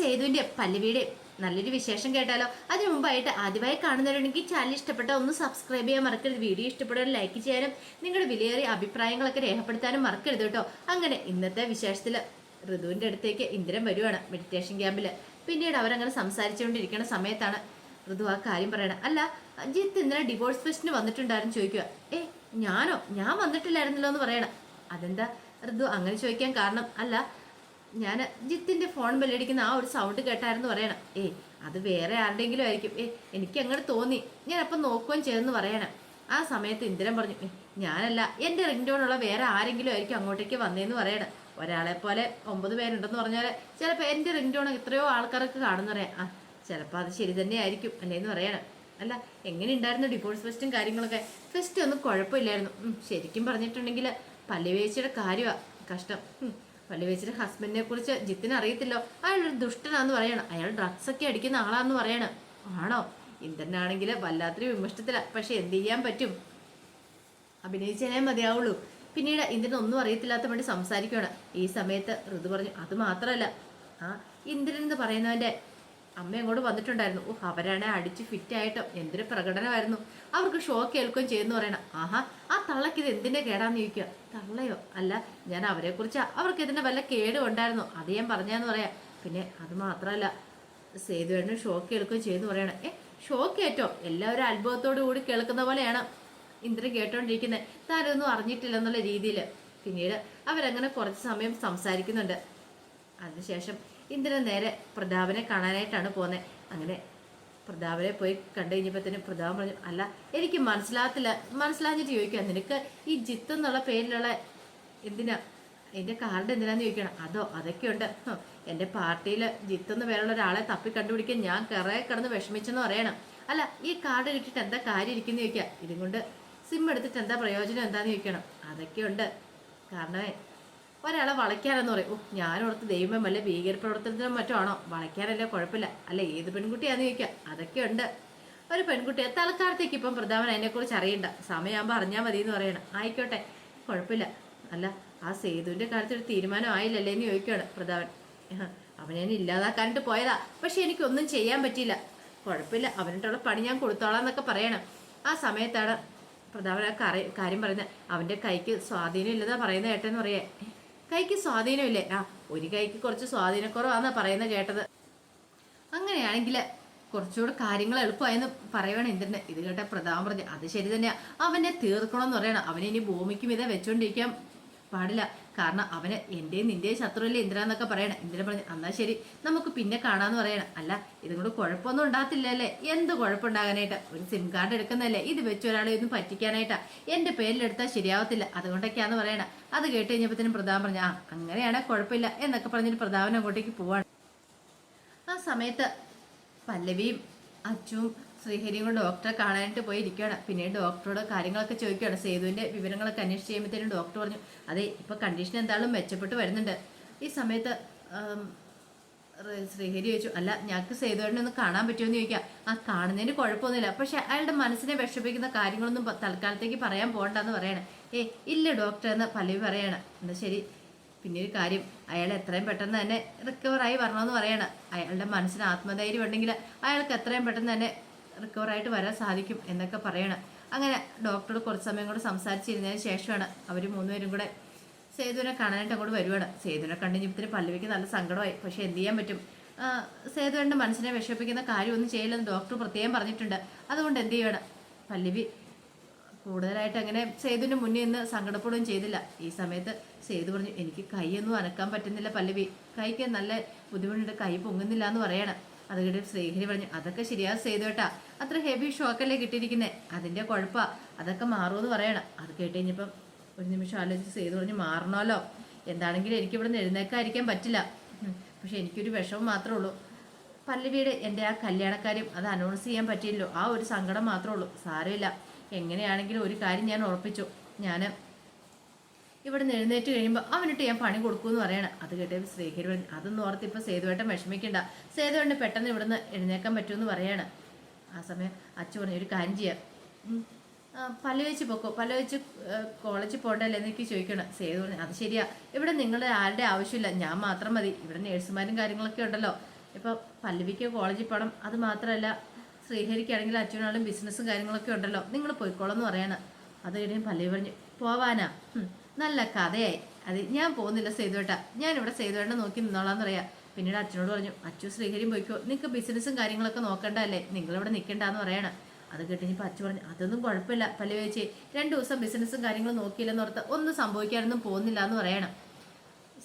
നമുക്ക് പല്ലവിയുടെ നല്ലൊരു വിശേഷം കേട്ടാലോ? അതിനു മുമ്പായിട്ട് ആദ്യമായി കാണുന്നവരുണ്ടെങ്കിൽ ചാനൽ ഇഷ്ടപ്പെട്ട ഒന്ന് സബ്സ്ക്രൈബ് ചെയ്യാൻ മറക്കരുത്. വീഡിയോ ഇഷ്ടപ്പെടാൻ ലൈക്ക് ചെയ്യാനും നിങ്ങളുടെ വിലയേറിയ അഭിപ്രായങ്ങളൊക്കെ രേഖപ്പെടുത്താനും മറക്കരുത് കേട്ടോ. അങ്ങനെ ഇന്നത്തെ വിശേഷത്തിൽ ഋതുവിന്റെ അടുത്തേക്ക് ഇന്ദ്രൻ വരുവാണ് മെഡിറ്റേഷൻ ക്യാമ്പിൽ പിന്നീട് അവരങ്ങനെ സംസാരിച്ചുകൊണ്ടിരിക്കുന്ന സമയത്താണ് ഋതു ആ കാര്യം പറയണം അല്ല ജിത്ത് ഇന്നലെ ഡിവോഴ്സ് ഫെസ്റ്റിന് വന്നിട്ടുണ്ടായിരുന്നു ചോദിക്കുക ഏ ഞാനോ? ഞാൻ വന്നിട്ടില്ലായിരുന്നല്ലോ എന്ന് പറയണം അതെന്താ? ഋതു അങ്ങനെ ചോദിക്കാൻ കാരണം അല്ല ഞാൻ ജിത്തിന്റെ ഫോൺ ബെല്ലടിക്കുന്ന ആ ഒരു സൗണ്ട് കേട്ടായിരുന്നു പറയണം. ഏ അത് വേറെ ആരുടെയെങ്കിലും ആയിരിക്കും. ഏ എനിക്ക് അങ്ങോട്ട് തോന്നി. ഞാൻ അപ്പം നോക്കുകയും ചെയ്തെന്ന് പറയണം. ആ സമയത്ത് ഇന്ദ്രൻ പറഞ്ഞു "ഏ, ഞാനല്ല എന്റെ റിംഗ് ടോണുള്ള വേറെ ആരെങ്കിലും ആയിരിക്കും അങ്ങോട്ടേക്ക് വന്നേന്ന് പറയണം. ഒരാളെ പോലെ ഒമ്പത് പേരുണ്ടെന്ന് പറഞ്ഞാൽ ചിലപ്പോൾ എന്റെ റിംഗ് ടോൺ എത്രയോ ആൾക്കാർക്ക് കാണുന്നറിയാം ആ ചിലപ്പോൾ അത് ശരി തന്നെ ആയിരിക്കും അല്ലേന്ന് പറയണം. അല്ല എങ്ങനെ ഉണ്ടായിരുന്നു ഡിവോഴ്സ് ഫെസ്റ്റും കാര്യങ്ങളൊക്കെ? ഫെസ്റ്റ് ഒന്നും കുഴപ്പമില്ലായിരുന്നു. ശരിക്കും പറഞ്ഞിട്ടുണ്ടെങ്കിൽ പല്ലുവേച്ചിയുടെ കാര്യമാണ് കഷ്ടം. ഉം, വെച്ചിട്ട് ഹസ്ബൻഡിനെ കുറിച്ച് ജിത്തിന് അറിയത്തില്ലോ. ഒരു ദുഷ്ടനാന്ന് പറയണം. അയാൾ ഡ്രഗ്സ് ഒക്കെ അടിക്കുന്ന ആളാന്ന് പറയണം. ആണോ? ഇന്ദ്രനാണെങ്കിൽ വല്ലാത്തൊരു വിമർശത്തില പക്ഷെ എന്ത് ചെയ്യാൻ പറ്റും? അഭിനയിച്ചേ മതിയാവുള്ളൂ. പിന്നീട് ഇന്ദ്രൻ ഒന്നും അറിയത്തില്ലാത്ത വേണ്ടി സംസാരിക്കുകയാണ് ഈ സമയത്ത് ഋതു പറഞ്ഞു അത് മാത്രമല്ല ആ ഇന്ദ്രൻ എന്ന് പറയുന്നവന്റെ അമ്മ അങ്ങോട്ട് വന്നിട്ടുണ്ടായിരുന്നു? ഓ അവരാണെ അടിച്ച് ഫിറ്റ് ആയിട്ടോ എന്തൊരു പ്രകടനമായിരുന്നു. അവർക്ക് ഷോക്ക് കേൾക്കുകയും ചെയ്യുന്നു പറയണം. ആഹാ ആ തള്ളക്ക് ഇത് എന്തിന്റെ കേടാന്ന് ചോദിക്കുക. തള്ളയോ? അല്ല ഞാൻ അവരെ കുറിച്ച് അവർക്ക് ഇതിന്റെ വല്ല കേടും ഉണ്ടായിരുന്നു. അത് ഞാൻ പറഞ്ഞാന്ന് പറയാം. പിന്നെ അത് മാത്രമല്ല സേതുവേണ്ടും ഷോക്ക് കേൾക്കുകയും ചെയ്യുന്നു പറയണം. ഏ ഷോ കേറ്റോ എല്ലാവരും അത്ഭുതത്തോടു കൂടി കേൾക്കുന്ന പോലെയാണ് ഇന്ദ്രൻ കേട്ടോണ്ടിരിക്കുന്നത് താനൊന്നും അറിഞ്ഞിട്ടില്ലെന്നുള്ള രീതിയിൽ പിന്നീട് അവരങ്ങനെ കുറച്ച് സമയം സംസാരിക്കുന്നുണ്ട്. അതിനുശേഷം ഇന്ദ്രൻ നേരെ പ്രതാപനെ കാണാനായിട്ടാണ് പോകുന്നത് അങ്ങനെ പ്രതാപനെ പോയി കണ്ടു കഴിഞ്ഞപ്പോഴത്തേനും പ്രതാപൻ പറഞ്ഞു അല്ല എനിക്ക് മനസ്സിലാകത്തില്ല. മനസ്സിലാഞ്ഞിട്ട് ചോദിക്കുക നിനക്ക് ഈ ജിത്ത് എന്നുള്ള പേരിലുള്ള എന്തിനാ? എന്റെ കാർഡ് എന്തിനാന്ന് ചോദിക്കണം. അതോ അതൊക്കെയുണ്ട്. എന്റെ പാർട്ടിയിൽ ജിത്ത് എന്ന് പേരുള്ള ഒരാളെ തപ്പി കണ്ടുപിടിക്കാൻ ഞാൻ കറേ കിടന്ന് വിഷമിച്ചെന്ന് പറയണം. അല്ല ഈ കാർഡ് കിട്ടിയിട്ട് എന്താ കാര്യം ഇരിക്കുന്നു ചോദിക്കുക ഇതും കൊണ്ട് സിം എടുത്തിട്ട് എന്താ പ്രയോജനം എന്താന്ന് ചോദിക്കണം. അതൊക്കെയുണ്ട്. കാരണമേ ഒരാളെ വളയ്ക്കാനെന്ന് പറയും. ഓ ഞാനോർത്ത് ദൈവമേ വല്ല ഭീകരപ്രവർത്തനത്തിനും മറ്റോ ആണോ? വളയ്ക്കാനല്ലേ കുഴപ്പമില്ല. അല്ല ഏത് പെൺകുട്ടിയാന്ന് ചോദിക്കുക അതൊക്കെയുണ്ട് ഒരു പെൺകുട്ടിയെ തൽക്കാലത്തേക്ക് ഇപ്പം പ്രധാനൻ അതിനെക്കുറിച്ച് അറിയണ്ട. സമയമാകുമ്പോൾ അറിഞ്ഞാൽ മതി എന്ന് പറയണം. ആയിക്കോട്ടെ കുഴപ്പമില്ല. അല്ല ആ സേതുവിന്റെ കാര്യത്തിൽ ഒരു തീരുമാനം ആയില്ലല്ലേ എന്ന് ചോദിക്കുകയാണ് പ്രധാവൻ അവനെ ഞാൻ ഇല്ലാതാക്കാനിട്ട് പോയതാ. പക്ഷെ എനിക്കൊന്നും ചെയ്യാൻ പറ്റിയില്ല. കുഴപ്പമില്ല. അവനിട്ടുള്ള പണി ഞാൻ കൊടുത്തോളാം എന്നൊക്കെ പറയണം. ആ സമയത്താണ് പ്രധാന കാര്യം പറയുന്നത്. അവന്റെ കൈക്ക് സ്വാധീനം ഇല്ലതാ പറയുന്നത് ഏട്ടെന്ന് പറയേ. "ഏ, കൈക്ക് സ്വാധീനമില്ലേ. ആ ഒരു കൈക്ക് കുറച്ച് സ്വാധീനക്കുറവാന്നാ പറയുന്നത് കേട്ടത്. അങ്ങനെയാണെങ്കിൽ കുറച്ചുകൂടെ കാര്യങ്ങൾ എളുപ്പമായെന്ന് പറയുവാണ് ഇന്ദ്രന്. ഇത് കേട്ട പ്രധാനം പറഞ്ഞു അത് ശരി തന്നെയാ. അവനെ തീർക്കണമെന്ന് പറയണം. അവനെ ഇനി ഭൂമിക്കും ഇതേ വെച്ചോണ്ടിരിക്കാൻ പാടില്ല. കാരണം അവന് എന്റെയും നിന്റെയും ശത്രുവല്ലേ ഇന്ദ്ര എന്നൊക്കെ പറയണം. ഇന്ദ്രൻ പറഞ്ഞു എന്നാ ശരി നമുക്ക് പിന്നെ കാണാന്ന് പറയണം. അല്ല ഇതും കൂടെ കുഴപ്പമൊന്നും ഉണ്ടാകത്തില്ലല്ലേ? എന്ത് കുഴപ്പമുണ്ടാകാനായിട്ട്? ഒരു സിം കാർഡ് എടുക്കുന്നതല്ലേ? ഇത് വെച്ച് ഒരാളെ ഒന്നും പറ്റിക്കാനായിട്ടാ? എന്റെ പേരിലെടുത്താൽ ശരിയാവത്തില്ല. അതുകൊണ്ടൊക്കെയാന്ന് പറയണം. അത് കേട്ട് കഴിഞ്ഞപ്പോഴത്തേനും പ്രധാനം പറഞ്ഞു ആ അങ്ങനെയാണ് കുഴപ്പമില്ല എന്നൊക്കെ പറഞ്ഞിട്ട് പ്രധാനൻ അങ്ങോട്ടേക്ക് പോവാണ്. ആ സമയത്ത് പല്ലവിയും അച്ചുവും ശ്രീഹരിയും കൂടെ ഡോക്ടറെ കാണാനായിട്ട് പോയി ഇരിക്കുകയാണ് പിന്നീട് ഡോക്ടറോട് കാര്യങ്ങളൊക്കെ ചോദിക്കുകയാണ്. സേതുവിന്റെ വിവരങ്ങളൊക്കെ അന്വേഷിച്ച് ചെയ്യുമ്പോഴത്തേനും ഡോക്ടർ പറഞ്ഞു അതെ ഇപ്പോൾ കണ്ടീഷൻ എന്തായാലും മെച്ചപ്പെട്ട് വരുന്നുണ്ട്. ഈ സമയത്ത് ശ്രീഹരി ചോദിച്ചു അല്ല ഞങ്ങൾക്ക് സേതുവേട്ടനെ ഒന്ന് കാണാൻ പറ്റുമെന്ന് ചോദിക്കാം. ആ കാണുന്നതിന് കുഴപ്പമൊന്നുമില്ല. പക്ഷെ അയാളുടെ മനസ്സിനെ വിഷമിപ്പിക്കുന്ന കാര്യങ്ങളൊന്നും തൽക്കാലത്തേക്ക് പറയാൻ പോകണ്ടെന്ന് പറയണേ. ഏ ഇല്ല ഡോക്ടർ എന്ന് പലവി പറയണം. എന്നാൽ ശരി പിന്നെ ഒരു കാര്യം അയാൾ എത്രയും പെട്ടെന്ന് തന്നെ റിക്കവറായി വരണമെന്ന് പറയണം. അയാളുടെ മനസ്സിന് ആത്മധൈര്യം ഉണ്ടെങ്കിൽ അയാൾക്ക് എത്രയും പെട്ടെന്ന് തന്നെ റിക്കവറായിട്ട് വരാൻ സാധിക്കും എന്നൊക്കെ പറയണം. അങ്ങനെ ഡോക്ടറോട് കുറച്ച് സമയം കൂടെ സംസാരിച്ചിരുന്നതിന് ശേഷമാണ് അവർ മൂന്നുപേരും കൂടെ സേതുവിനെ കാണാനായിട്ട് അങ്ങോട്ട് വരുവാണ്. സേതുവിനെ കണ്ടുകഴിഞ്ഞപ്പത്തിന് പല്ലവിക്ക് നല്ല സങ്കടമായി. പക്ഷേ എന്ത് ചെയ്യാൻ പറ്റും? സേതുവിന്റെ മനസ്സിനെ വിഷമിപ്പിക്കുന്ന കാര്യമൊന്നും ചെയ്യില്ലെന്ന് ഡോക്ടർ പ്രത്യേകം പറഞ്ഞിട്ടുണ്ട്. അതുകൊണ്ട് എന്ത് ചെയ്യണം പല്ലവി കൂടുതലായിട്ട് അങ്ങനെ സേതുവിന് മുന്നേ ഇന്ന് സങ്കടപ്പെടുകയും ചെയ്തില്ല. ഈ സമയത്ത് സേതു പറഞ്ഞു എനിക്ക് കൈയൊന്നും അനക്കാൻ പറ്റുന്നില്ല പല്ലവി. കൈക്ക് നല്ല ബുദ്ധിമുട്ടുണ്ട്. കൈ പൊങ്ങുന്നില്ല എന്ന് പറയണം. അത് കേട്ട് ശ്രീഹരി പറഞ്ഞു അതൊക്കെ ശരിയാ സേതു കേട്ടാ അത്ര ഹെവി ഷോക്കല്ലേ കിട്ടിയിരിക്കുന്നത് അതിന്റെ കുഴപ്പാ. അതൊക്കെ മാറുമെന്ന് പറയണം. അത് കേട്ട് കഴിഞ്ഞപ്പം ഒരു നിമിഷം ആലോചിച്ച് സേതു പറഞ്ഞു മാറണമല്ലോ. എന്താണെങ്കിലും എനിക്ക് ഇവിടെ നിന്ന് എഴുന്നേക്കാതിരിക്കാൻ പറ്റില്ല. പക്ഷെ എനിക്കൊരു വിഷമം മാത്രമേ ഉള്ളൂ. പല്ലവിയുടെ എന്റെ ആ കല്യാണക്കാരും അത് അനൗൺസ് ചെയ്യാൻ പറ്റിയില്ലോ ആ ഒരു സങ്കടം മാത്രമേ ഉള്ളൂ. സാരമില്ല. എങ്ങനെയാണെങ്കിലും ഒരു കാര്യം ഞാൻ ഉറപ്പിച്ചു. ഞാൻ ഇവിടെ നിന്ന് എഴുന്നേറ്റ് കഴിയുമ്പോൾ അവനിട്ട് ഞാൻ പണി കൊടുക്കുമെന്ന് പറയണം. അത് കേട്ടേ ശ്രീഹരി പറഞ്ഞു അതൊന്നും ഓർത്ത് ഇപ്പം സേതുവേട്ടൻ വിഷമിക്കണ്ട. സേതുവേട്ടൻ പെട്ടെന്ന് ഇവിടുന്ന് എഴുന്നേക്കാൻ പറ്റുമെന്ന് പറയാണ്. ആ സമയം അച്ഛൻ പറഞ്ഞു ഒരു കാര്യം ചെയ്യാം. പല ആ, വെച്ച് പൊക്കോ? പല വെച്ച് കോളേജിൽ പോകണ്ടല്ലേ എനിക്ക് ചോദിക്കണം. സേതു പറഞ്ഞു അത് ശരിയാ. ഇവിടെ നിങ്ങളുടെ ആരുടെ ആവശ്യമില്ല. ഞാൻ മാത്രം മതി. ഇവിടെ നേഴ്സുമാരും കാര്യങ്ങളൊക്കെ ഉണ്ടല്ലോ. ഇപ്പം പല്ലവിക്ക് കോളേജിൽ പോകണം അത് മാത്രമല്ല ശ്രീഹരിക്കാണെങ്കിൽ അച്ഛനാളും ബിസിനസ്സും കാര്യങ്ങളൊക്കെ ഉണ്ടല്ലോ. നിങ്ങൾ പോയിക്കോളാം എന്ന് പറയണം. അത് കഴിഞ്ഞ് പല്ലവി പറഞ്ഞു പോവാനാ? നല്ല കഥയായി. അത് ഞാൻ പോകുന്നില്ല സേതുവേട്ട. ഞാൻ ഇവിടെ സേതുവേട്ടനെ നോക്കി നിന്നോളാന്ന് പറയാം. പിന്നീട് അച്ഛനോട് പറഞ്ഞു അച്ഛൻ ശ്രീഹരിയും പോയിക്കോ. നിങ്ങൾക്ക് ബിസിനസ്സും കാര്യങ്ങളൊക്കെ നോക്കണ്ടല്ലേ? നിങ്ങളിവിടെ നിൽക്കണ്ടെന്ന് പറയണം. അത് കേട്ടിഞ്ഞപ്പോൾ അച്ഛൻ പറഞ്ഞു അതൊന്നും കുഴപ്പമില്ല പല്ലവി ചേച്ചി രണ്ട് ദിവസം ബിസിനസ്സും കാര്യങ്ങളും നോക്കിയില്ലെന്ന് ഓർത്ത് ഒന്നും സംഭവിക്കാനൊന്നും പോകുന്നില്ല എന്ന് പറയണം.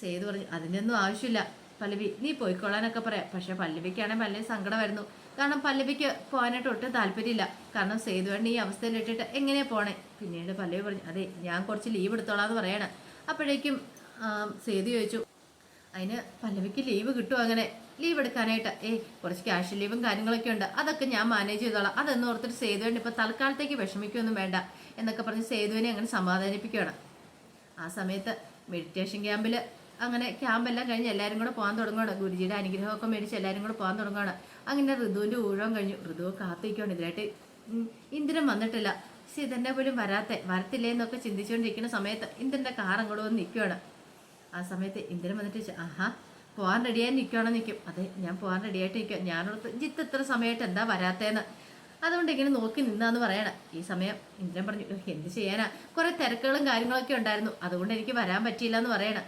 സേതു പറഞ്ഞു അതിന്റെ ഒന്നും ആവശ്യമില്ല. പല്ലവി നീ പോയിക്കോളാനൊക്കെ പറയാം. പക്ഷേ പല്ലവിക്കാണെങ്കിൽ വലിയ സങ്കടമായിരുന്നു. കാരണം പല്ലവിക്ക് പോകാനായിട്ട് ഒട്ടും താല്പര്യമില്ല. കാരണം സേതുവേണ്ട ഈ അവസ്ഥയിൽ ഇട്ടിട്ട് എങ്ങനെയാ പോണേ? പിന്നീട് പല്ലവി പറഞ്ഞു അതെ ഞാൻ കുറച്ച് ലീവ് എടുത്തോളാം എന്ന് പറയണം. അപ്പോഴേക്കും സേതു ചോദിച്ചു അതിന് പല്ലവിക്ക് ലീവ് കിട്ടും അങ്ങനെ? ലീവ് എടുക്കാനായിട്ട്? ഏയ് കുറച്ച് ക്യാഷ് ലീവും കാര്യങ്ങളൊക്കെ ഉണ്ട്. അതൊക്കെ ഞാൻ മാനേജ് ചെയ്തോളാം. അതെന്ന് ഓർത്തിട്ട് സേതുവേണ്ട ഇപ്പം തൽക്കാലത്തേക്ക് വിഷമിക്കൊന്നും വേണ്ട. എന്നൊക്കെ പറഞ്ഞ് സേതുവിനെ അങ്ങനെ സമാധാനിപ്പിക്കുകയാണ്. ആ സമയത്ത് മെഡിറ്റേഷൻ ക്യാമ്പിൽ അങ്ങനെ ക്യാമ്പെല്ലാം കഴിഞ്ഞ് എല്ലാവരും കൂടെ പോകാൻ തുടങ്ങുകയാണ് ഗുരുജിയുടെ അനുഗ്രഹമൊക്കെ മേടിച്ച് എല്ലാവരും കൂടെ പോകാൻ തുടങ്ങുകയാണ് അങ്ങനെ ഋതുവിന്റെ ഊഴം കഴിഞ്ഞു. ഋതു കാത്തിരിക്കുകയാണ് ഇതിലായിട്ട്. ഇന്ദ്രൻ വന്നിട്ടില്ല. സീതന്നെ പോലും വരാത്തെ വരത്തില്ലേ എന്നൊക്കെ ചിന്തിച്ചുകൊണ്ടിരിക്കുന്ന സമയത്ത് ഇന്ദ്രന്റെ കാർ അങ്ങോട്ട് വന്ന് നിൽക്കുകയാണ് ആ സമയത്ത് ഇന്ദ്രൻ വന്നിട്ട് ആഹാ പോകാൻ റെഡിയായി നിൽക്കുകയാണോ നിൽക്കും അതെ ഞാൻ പോകാൻ റെഡിയായിട്ട് നിൽക്കുക ഞാനോടത്ത് ജിത്ത് ഇത്ര സമയമായിട്ട് എന്താ വരാത്തേന്ന്? അതുകൊണ്ട് ഇങ്ങനെ നോക്കി നിന്നാന്ന് പറയണം. ഈ സമയം ഇന്ദ്രൻ പറഞ്ഞു എന്ത് ചെയ്യാനാ? കുറെ തിരക്കുകളും കാര്യങ്ങളൊക്കെ ഉണ്ടായിരുന്നു. അതുകൊണ്ട് എനിക്ക് വരാൻ പറ്റിയില്ല എന്ന് പറയണം.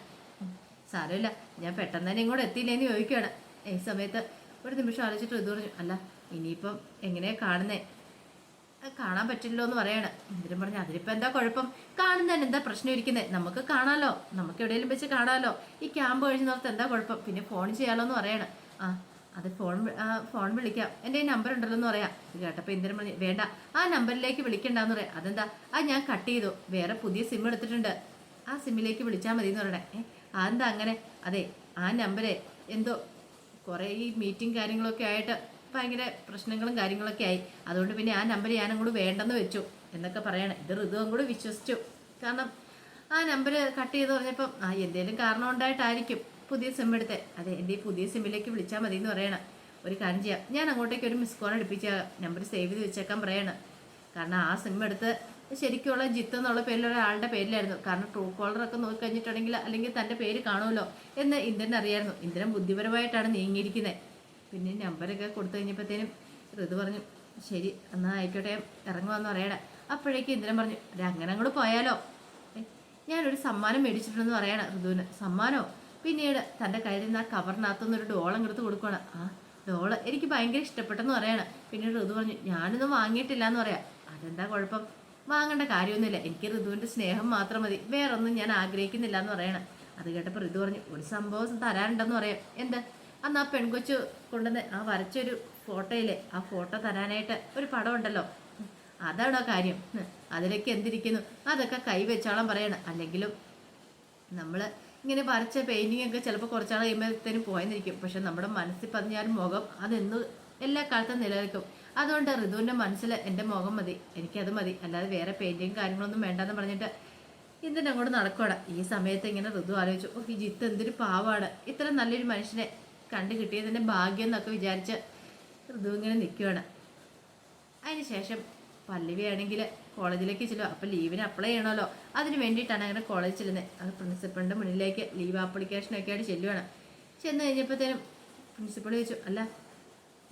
സാരമില്ല ഞാൻ പെട്ടെന്ന് തന്നെ ഇങ്ങോട്ട് എത്തിയില്ലേന്ന് ചോദിക്കുകയാണ് ഈ സമയത്ത് ഒരു നിമിഷം ആലോചിച്ചിട്ട് ഇത് പറഞ്ഞു അല്ല ഇനിയിപ്പം എങ്ങനെയാ കാണുന്നേ? "അത് കാണാൻ പറ്റില്ലോ എന്ന് പറയാണ്. ഇന്ദ്രൻ പറഞ്ഞു അതിലിപ്പോൾ എന്താ കുഴപ്പം? കാണുന്നതിന് എന്താ പ്രശ്നം ഇരിക്കുന്നത് നമുക്ക് കാണാമല്ലോ നമുക്ക് എവിടെയെങ്കിലും വെച്ച് കാണാമല്ലോ ഈ ക്യാമ്പ് കഴിഞ്ഞ് നോർത്ത് എന്താ കുഴപ്പം? പിന്നെ ഫോൺ ചെയ്യാമല്ലോ എന്ന് പറയാണ്. ആ അത് ഫോൺ ഫോൺ വിളിക്കാം. എന്റെ ഈ നമ്പർ ഉണ്ടല്ലോ എന്ന് പറയാം. ഇത് കേട്ടപ്പോൾ ഇന്ദ്രൻ പറഞ്ഞു വേണ്ട ആ നമ്പറിലേക്ക് വിളിക്കണ്ടെന്ന് പറയാം. അതെന്താ? ആ ഞാൻ കട്ട് ചെയ്തു. വേറെ പുതിയ സിം എടുത്തിട്ടുണ്ട്. ആ സിമ്മിലേക്ക് വിളിച്ചാൽ മതി എന്ന് പറയണേ അതെന്താ അങ്ങനെ? അതെ ആ നമ്പര് എന്തോ കുറേ ഈ മീറ്റിംഗ് കാര്യങ്ങളൊക്കെ ആയിട്ട് ഭയങ്കര പ്രശ്നങ്ങളും കാര്യങ്ങളൊക്കെ ആയി. അതുകൊണ്ട് പിന്നെ ആ നമ്പർ ഞാൻ അങ്ങോട്ട് വേണ്ടെന്ന് വെച്ചു എന്നൊക്കെ പറയണം. ഇത് ഋതുവും കൂടെ വിശ്വസിച്ചു. കാരണം ആ നമ്പർ കട്ട് ചെയ്ത് പറഞ്ഞപ്പം ആ എന്തേലും കാരണം ഉണ്ടായിട്ടായിരിക്കും പുതിയ സിം എടുത്തേ. അതെ എന്റെ ഈ പുതിയ സിമ്മിലേക്ക് വിളിച്ചാൽ മതി എന്ന് പറയണം. ഒരു കാര്യം ചെയ്യാം. ഞാൻ അങ്ങോട്ടേക്ക് ഒരു മിസ് കോൾ അടുപ്പിച്ച നമ്പർ സേവ് ചെയ്ത് വെച്ചേക്കാൻ പറയണം. കാരണം ആ സിം എടുത്ത് ശരിക്കുള്ള ജിത്ത് എന്നുള്ള പേരിൽ ഒരാളുടെ പേരിലായിരുന്നു. കാരണം ട്രൂ കോളറൊക്കെ നോക്കി കഴിഞ്ഞിട്ടുണ്ടെങ്കിൽ അല്ലെങ്കിൽ തന്റെ പേര് കാണുമല്ലോ എന്ന് ഇന്ദ്രൻ അറിയായിരുന്നു. ഇന്ദ്രൻ ബുദ്ധിപരമായിട്ടാണ് നീങ്ങിയിരിക്കുന്നത് പിന്നെ നമ്പറൊക്കെ കൊടുത്തു കഴിഞ്ഞപ്പോഴത്തേനും ഋതു പറഞ്ഞു ശരി എന്നാൽ ആയിക്കോട്ടെ ഇറങ്ങുവാന്ന് പറയണേ അപ്പോഴേക്ക് ഇന്ദ്രൻ പറഞ്ഞു "ഒരു അങ്ങനെ അങ്ങോട്ട് പോയാലോ? ഞാനൊരു സമ്മാനം മേടിച്ചിട്ടുണ്ടെന്ന് പറയണം ഋതുവിന്. സമ്മാനോ? പിന്നീട് തന്റെ കയ്യിൽ നിന്ന് ആ കവറിനകത്തുനിന്ന് ഒരു ഡോളം എടുത്ത് കൊടുക്കുകയാണ് ആ ഡോൾ എനിക്ക് ഭയങ്കര ഇഷ്ടപ്പെട്ടെന്ന് പറയണം. പിന്നീട് ഋതു പറഞ്ഞു ഞാനൊന്നും വാങ്ങിയിട്ടില്ല എന്ന് പറയാം. അതെന്താ കുഴപ്പം? വാങ്ങേണ്ട കാര്യമൊന്നുമില്ല. എനിക്ക് ഋതുവിന്റെ സ്നേഹം മാത്രം മതി. വേറൊന്നും ഞാൻ ആഗ്രഹിക്കുന്നില്ല എന്ന് പറയണം. അത് കേട്ടപ്പോൾ ഋതു പറഞ്ഞു ഒരു സംഭവം തരാനുണ്ടെന്ന് പറയാം. എന്ത്? അന്ന് ആ പെൺകൊച്ചു കൊണ്ടുവന്ന് ആ വരച്ചൊരു ഫോട്ടോയിലെ ആ ഫോട്ടോ തരാനായിട്ട് ഒരു പടം ഉണ്ടല്ലോ അതാണോ കാര്യം? അതിലേക്ക് എന്തിരിക്കുന്നു? അതൊക്കെ കൈവച്ചോളം പറയണം. അല്ലെങ്കിലും നമ്മൾ ഇങ്ങനെ വരച്ച പെയിന്റിംഗ് ഒക്കെ ചിലപ്പോൾ കുറച്ചാൾ കഴിയുമ്പോഴത്തേനും പോയെന്നിരിക്കും. പക്ഷെ നമ്മുടെ മനസ്സിൽ പതിഞ്ഞാൽ മുഖം അതെന്ന് എല്ലാ കാലത്തും നിലനിൽക്കും. അതുകൊണ്ട് ഋതുവിന്റെ മനസ്സിൽ എന്റെ മുഖം മതി എനിക്കത് മതി. അല്ലാതെ വേറെ പെയിന്റിങ് കാര്യങ്ങളൊന്നും വേണ്ടെന്ന് പറഞ്ഞിട്ട് എന്തിനാ അങ്ങോട്ട് നടക്കണം ഈ സമയത്ത് ഇങ്ങനെ ഋതു ആലോചിച്ചു ഓ ഈ ജിത്ത് എന്തൊരു പാവാണ്. ഇത്ര നല്ലൊരു മനുഷ്യനെ കണ്ടു കിട്ടിയതിന്റെ ഭാഗ്യം എന്നൊക്കെ വിചാരിച്ച് ഋതു ഇങ്ങനെ നിൽക്കുകയാണ് അതിനുശേഷം പല്ലവി ആണെങ്കിൽ കോളേജിലേക്ക് ചെല്ലുക അപ്പോൾ ലീവിന് അപ്ലൈ ചെയ്യണമല്ലോ. അതിന് വേണ്ടിയിട്ടാണ് അങ്ങനെ കോളേജിൽ ചെല്ലുന്നത്. അത് പ്രിൻസിപ്പളിന്റെ മുന്നിലേക്ക് ലീവ് ആപ്ലിക്കേഷനൊക്കെ ആയിട്ട് ചെല്ലുവാണ്. ചെന്ന് കഴിഞ്ഞപ്പോഴത്തേനും പ്രിൻസിപ്പൾ ചോദിച്ചു അല്ല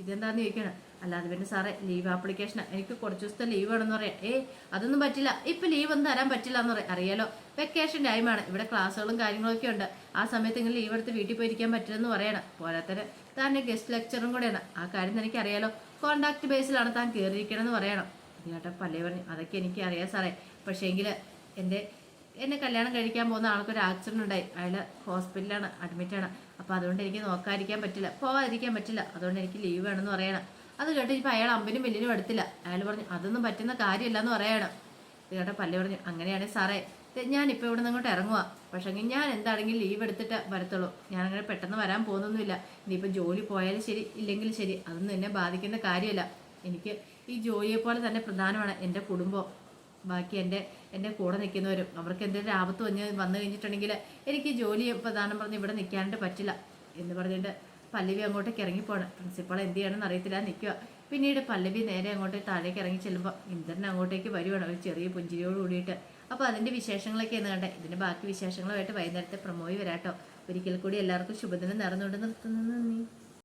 ഇതെന്താന്ന് ചോദിക്കണം. അല്ലാതെ പിന്നെ സാറേ ലീവ് ആപ്ലിക്കേഷൻ എനിക്ക് കുറച്ച് ദിവസത്തെ ലീവ് വേണമെന്ന് പറയാം. ഏ അതൊന്നും പറ്റില്ല. ഇപ്പം ലീവ് ഒന്നും തരാൻ പറ്റില്ല എന്ന് പറയാം. അറിയാലോ? വെക്കേഷൻ ടൈമാണ് ഇവിടെ ക്ലാസ്സുകളും കാര്യങ്ങളൊക്കെ ഉണ്ട്. ആ സമയത്ത് ഇങ്ങനെ ലീവ് എടുത്ത് വീട്ടിൽ പോയിരിക്കാൻ പറ്റില്ലെന്ന് പറയണം. പോരാത്തന്നെ താന്റെ ഗസ്റ്റ് ലെക്ചറും കൂടെയാണ്. ആ കാര്യം എനിക്ക് അറിയാലോ കോണ്ടാക്ട് ബേസിലാണ് താൻ കയറിയിരിക്കണമെന്ന് പറയണം. ഇത് പല പറഞ്ഞു അതൊക്കെ എനിക്ക് അറിയാം സാറേ. പക്ഷേങ്കിൽ എന്റെ എന്നെ കല്യാണം കഴിക്കാൻ പോകുന്ന ആൾക്കൊരു ആക്സിഡന്റ് ഉണ്ടായി അയാൾ ഹോസ്പിറ്റലാണ് അഡ്മിറ്റാണ് അപ്പോൾ അതുകൊണ്ട് എനിക്ക് നോക്കാതിരിക്കാൻ പറ്റില്ല പോകാതിരിക്കാൻ പറ്റില്ല. അതുകൊണ്ട് എനിക്ക് ലീവ് വേണമെന്ന് പറയണം. അത് കേട്ട് ഇപ്പോൾ അയാൾ അമ്പിനും വലിയനും എടുത്തില്ല അയാൾ പറഞ്ഞു അതൊന്നും പറ്റുന്ന കാര്യമില്ല എന്ന് പറയണം. ഇത് കേട്ടോ പല്ല് പറഞ്ഞു അങ്ങനെയാണെങ്കിൽ സാറേ ഞാനിപ്പോൾ ഇവിടെ നിന്ന് അങ്ങോട്ട് ഇറങ്ങുക പക്ഷേങ്കിൽ ഞാൻ എന്താണെങ്കിൽ ലീവ് എടുത്തിട്ട് വരത്തുള്ളൂ. ഞാനങ്ങനെ പെട്ടെന്ന് വരാൻ പോകുന്നൊന്നുമില്ല. ഇനിയിപ്പോൾ ജോലി പോയാലും ശരി ഇല്ലെങ്കിലും ശരി അതൊന്നും എന്നെ ബാധിക്കുന്ന കാര്യമല്ല. എനിക്ക് ഈ ജോലിയെ പോലെ തന്നെ പ്രധാനമാണ് എന്റെ കുടുംബം. ബാക്കി എന്റെ എന്റെ കൂടെ നിൽക്കുന്നവരും അവർക്ക് എന്തെങ്കിലും ആപത്ത് വന്ന് വന്നു കഴിഞ്ഞിട്ടുണ്ടെങ്കിൽ എനിക്ക് ജോലി പ്രധാനം പറഞ്ഞ് ഇവിടെ നിൽക്കാനായിട്ട് പറ്റില്ല എന്ന് പറഞ്ഞിട്ട് പല്ലവി അങ്ങോട്ടേക്ക് ഇറങ്ങിപ്പോണ്. പ്രിൻസിപ്പൾ എന്ത് ചെയ്യണമെന്ന് അറിയത്തില്ല നിൽക്കുക. പിന്നീട് പല്ലവി നേരെ അങ്ങോട്ട് താഴേക്ക് ഇറങ്ങി ചെല്ലുമ്പോൾ ഇന്ദ്രൻ അങ്ങോട്ടേക്ക് വരുവാണ് ഒരു ചെറിയ പുഞ്ചിരിയോട് കൂടിയിട്ട്. അപ്പോൾ അതിന്റെ വിശേഷങ്ങളൊക്കെ എന്ന് കണ്ടേ. ഇതിന്റെ ബാക്കി വിശേഷങ്ങളുമായിട്ട് വൈകുന്നേരത്തെ പ്രമോയി വരാട്ടോ. ഒരിക്കൽ കൂടി എല്ലാവർക്കും ശുഭദിനം നേർന്നുകൊണ്ട് നിർത്തുന്നു. നന്ദി.